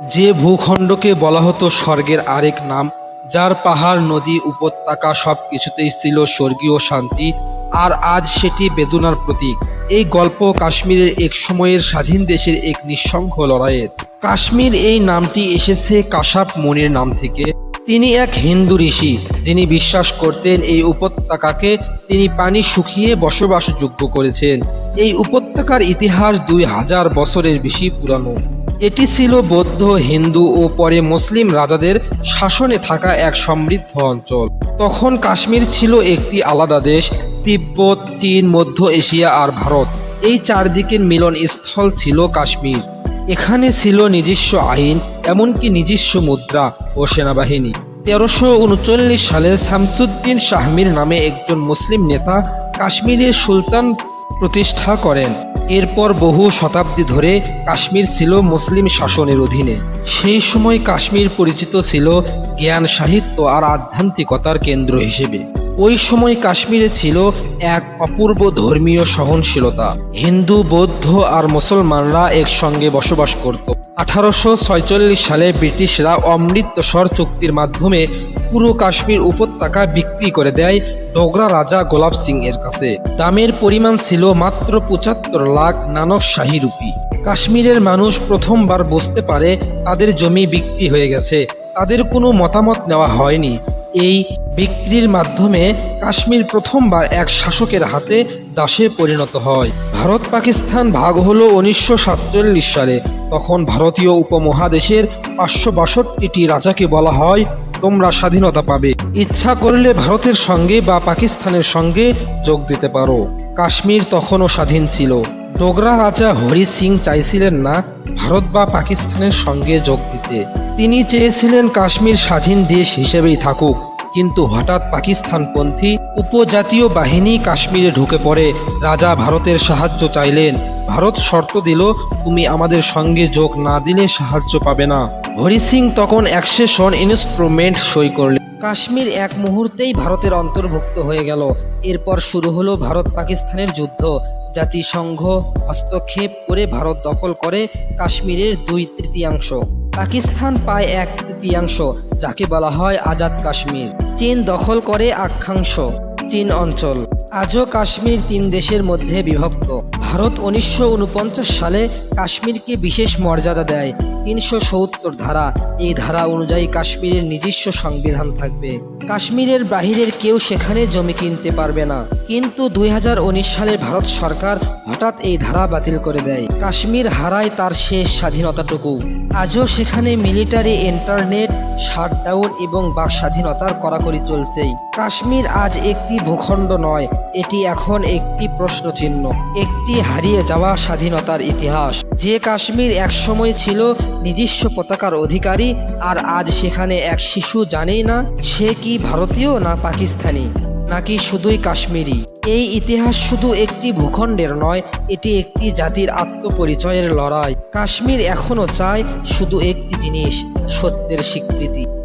যে ভূখণ্ডকে বলা হতো স্বর্গের আরেক নাম, যার পাহাড়, নদী, উপত্যকা সব কিছুতেই ছিল স্বর্গীয় শান্তি, আর আজ সেটি বেদনার প্রতীক। এই গল্প কাশ্মীরের এক সময়ের স্বাধীন দেশের এক নিঃসঙ্গ লড়াইয়ের। কাশ্মীর এই নামটি এসেছে কাশাপ মনির নাম থেকে। তিনি এক হিন্দু ঋষি, যিনি বিশ্বাস করতেন এই উপত্যকাকে তিনি পানি শুকিয়ে বসবাসযোগ্য করেছেন। এই উপত্যকার ইতিহাস দুই হাজার বছরের বেশি পুরানো। এটি ছিল বৌদ্ধ, হিন্দু ও পরে মুসলিম রাজাদের শাসনে থাকা এক সমৃদ্ধ অঞ্চল। তখন কাশ্মীর ছিল একটি আলাদা দেশ, তিব্বত, চীন, মধ্য এশিয়া আর ভারত। এই চারদিকের মিলন স্থল ছিল কাশ্মীর। এখানে ছিল নিজস্ব আইন, এমনকি নিজস্ব মুদ্রা ও সেনাবাহিনী। তেরোশো উনচল্লিশ সালে শামসুদ্দিন শাহমির নামে একজন মুসলিম নেতা কাশ্মীরের সুলতান প্রতিষ্ঠা করেন। এরপর বহু শতাব্দী ধরে কাশ্মীর ছিল মুসলিম শাসনের অধীনে। সেই সময় কাশ্মীর পরিচিত ছিল জ্ঞান সাহিত্য আর আধ্যাত্মিকতার কেন্দ্র হিসেবে। ওই সময় কাশ্মীরে ছিল এক অপূর্ব ধর্মীয় সহনশীলতা। হিন্দু, বৌদ্ধ আর মুসলমানরা একসঙ্গে বসবাস করত। আঠারোশো সালে ব্রিটিশরা অমৃতসর চুক্তির মাধ্যমে পুরো কাশ্মীর উপত্যকা বিক্রি করে দেয় ডোগরা রাজা গোলাপ সিং এর কাছে। দামের পরিমাণ ছিল মাত্র পঁচাত্তর লাখ নানক শাহী রুপি। কাশ্মীরের মানুষ প্রথমবার বুঝতে পারে তাদের জমি বিক্রি হয়ে গেছে। তাদের কোনো মতামত নেওয়া হয়নি। এই বিক্রির মাধ্যমে কাশ্মীর প্রথমবার এক শাসকের হাতে দাসে পরিণত হয়। ভারত পাকিস্তান ভাগ হলো উনিশশো সাতচল্লিশ সালে। তখন ভারতীয় উপমহাদেশের পাঁচশো বাষট্টিটি রাজাকে বলা হয়, তোমরা স্বাধীনতা পাবে। ইচ্ছা করলে ভারতের সঙ্গে বা পাকিস্তানের সঙ্গে যোগ দিতে পারো। কাশ্মীর তখনও স্বাধীন ছিল। ডোগরা রাজা হরি সিং চাইছিলেন না ভারত বা পাকিস্তানের সঙ্গে যোগ দিতে। তিনি চেয়েছিলেন কাশ্মীর স্বাধীন দেশ হিসেবেই থাকুক, কিন্তু হঠাৎ পাকিস্তানপন্থী উপজাতীয় বাহিনী কাশ্মীরে ঢুকে পড়ে। রাজা ভারতের সাহায্য চাইলেন। ভারত শর্ত দিল, তুমি আমাদের সঙ্গে যোগ না দিলে সাহায্য পাবে না। হরি সিং তখন অ্যাকসেশন ইনস্ট্রুমেন্ট সই করলেন। কাশ্মীর এক মুহূর্তেই ভারতের অন্তর্ভুক্ত হয়ে গেল। এরপর শুরু হলো ভারত পাকিস্তানের যুদ্ধ। জাতিসংঘ হস্তক্ষেপ করে ভারত দখল করে কাশ্মীরের দুই তৃতীয়াংশ। পাকিস্তান পায় এক তৃতীয়াংশ, যাকে বলা হয় আজাদ কাশ্মীর। চীন দখল করে আক্ষাংশ, চীন অঞ্চল। আজও কাশ্মীর তিন দেশের মধ্যে বিভক্ত। ভারত উনিশশো উনপঞ্চাশ সালে কাশ্মীরকে বিশেষ মর্যাদা দেয়, তিনশো সত্তর ধারা। এই ধারা অনুযায়ী কাশ্মীরের নিজস্ব সংবিধান থাকবে। কাশ্মীরের বাহিরের কেউ সেখানে জমি কিনতে পারবে না। কিন্তু দুই সালে ভারত সরকার হঠাৎ এই ধারা বাতিল করে দেয়। কাশ্মীর হারায় তার শেষ স্বাধীনতাটুকু। আজও সেখানে মিলিটারি ইন্টারনেট, শাটডাউন এবং বাক স্বাধীনতার কড়াকড়ি চলছেই কাশ্মীর আজ একটি ভূখণ্ড নয়, এটি এখন একটি প্রশ্নচিহ্ন। একটি হারিয়ে যাওয়া স্বাধীনতার ইতিহাস। যে কাশ্মীর একসময় ছিল নিজস্ব পতাকার অধিকারী, আর আজ সেখানে এক শিশু জানেই না সে কি ভারতীয় না পাকিস্তানি, নাকি শুধুই কাশ্মীরি। এই ইতিহাস শুধু একটি ভূখণ্ডের নয়, এটি একটি জাতির আত্মপরিচয়ের লড়াই। কাশ্মীর এখনও চায় শুধু একটি জিনিস, সত্যের স্বীকৃতি।